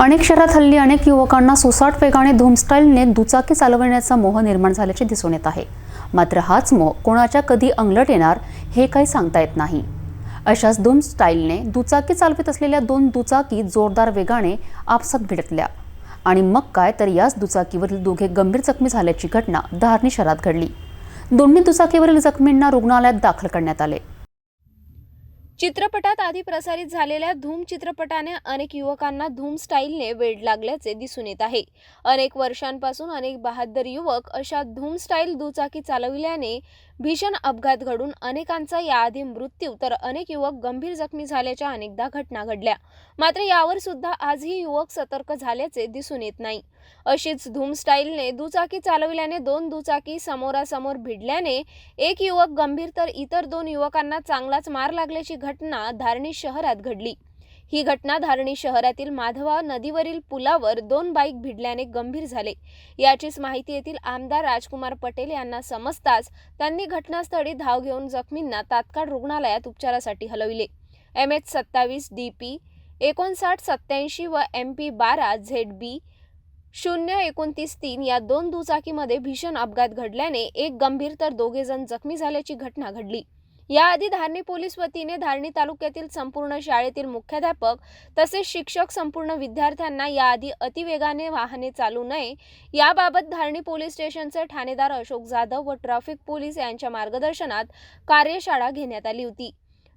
अनेक शहरात हल्ली अनेक युवकांना सुसाट वेगाने धूमस्टाईलने दुचाकी चालवण्याचा मोह निर्माण झाल्याचे दिसून येत आहे. मात्र हाच मोह कोणाच्या कधी अंगलट येणार हे काही सांगता येत नाही. अशाच धूम स्टाईलने दुचाकी चालवित असलेल्या दोन दुचाकी जोरदार वेगाने आपसात भिडतल्या आणि मग काय तर याच दुचाकीवरील दोघे गंभीर जखमी झाल्याची घटना धारणी शहरात घडली. दोन्ही दुचाकीवरील जखमींना रुग्णालयात दाखल करण्यात आले. चित्रपटात आधी प्रसारित झालेल्या धूम चित्रपटाने अनेक युवकांना धूम स्टाईलने वेड लागल्याचे दिसून येत आहे. अनेक वर्षांपासून अनेक बहादर युवक अशा धूम स्टाईल दुचाकी चालविल्याने भीषण अपघात घडून अनेकांचा याआधी मृत्यू तर अनेक युवक गंभीर जखमी झाल्याच्या अनेकदा घटना घडल्या. मात्र यावर सुद्धा आजही युवक सतर्क झाल्याचे दिसून येत नाही. अशीच धूम स्टाईलने दुचाकी चालविल्याने दोन दुचाकी समोरासमोर भिडल्याने एक युवक गंभीर तर इतर दोन युवकांना चांगलाच मार लागल्याची घटना धारणी शहरात घडली. ही घटना धारणी शहरातील माधवा नदीवरील पुलावर दोन बाईक भिडल्याने गंभीर झाले. याचीच माहिती येथील आमदार राजकुमार पटेल यांना समजताच त्यांनी घटनास्थळी धाव घेऊन जखमींना तात्काळ रुग्णालयात उपचारासाठी हलविले. एम एच सत्तावीस डी पी एकोणसाठ सत्याऐंशी व एम पी बारा झेड बी शून्य एकोणतीस तीन या दोन दुचाकीमध्ये भीषण अपघात घडल्याने एक गंभीर तर दोघे जण जखमी झाल्याची घटना घडली. याआधी धारणी पोलीस वतीने धारणी तालुक्यातील संपूर्ण शाळेतील मुख्याध्यापक तसेच शिक्षक संपूर्ण विद्यार्थ्यांना याआधी अतिवेगाने वाहने चालू नये. याबाबत धारणी पोलीस स्टेशनचे ठाणेदार अशोक जाधव व ट्रॅफिक पोलीस यांच्या मार्गदर्शनात कार्यशाळा घेण्यात आली होती.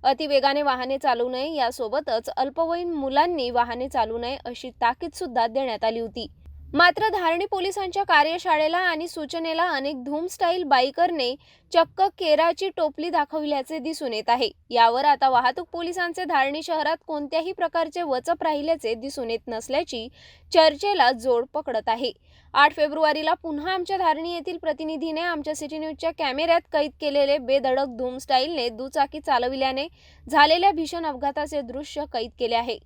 अतिवेगाने वाहने चालू नये यासोबतच अल्पवयीन मुलांनी वाहने चालू नये अशी ताकीद सुद्धा देण्यात आली होती. मात्र धारणी पोलिसांच्या कार्यशाळेला आणि सूचनेला अनेक धूम स्टाईल बाईकरने चक्क केराची टोपली दाखविल्याचे दिसून येत आहे. यावर आता वाहतूक पोलिसांचे धारणी शहरात कोणत्याही प्रकारचे वचप राहिल्याचे दिसून येत नसल्याची चर्चेला जोड पकडत आहे. आठ फेब्रुवारीला पुन्हा आमच्या धारणी येथील प्रतिनिधीने आमच्या सिटी न्यूजच्या कॅमेऱ्यात कैद केलेले बेधडक धूम स्टाईलने दुचाकी चालविल्याने झालेल्या भीषण अपघाताचे दृश्य कैद केले आहे.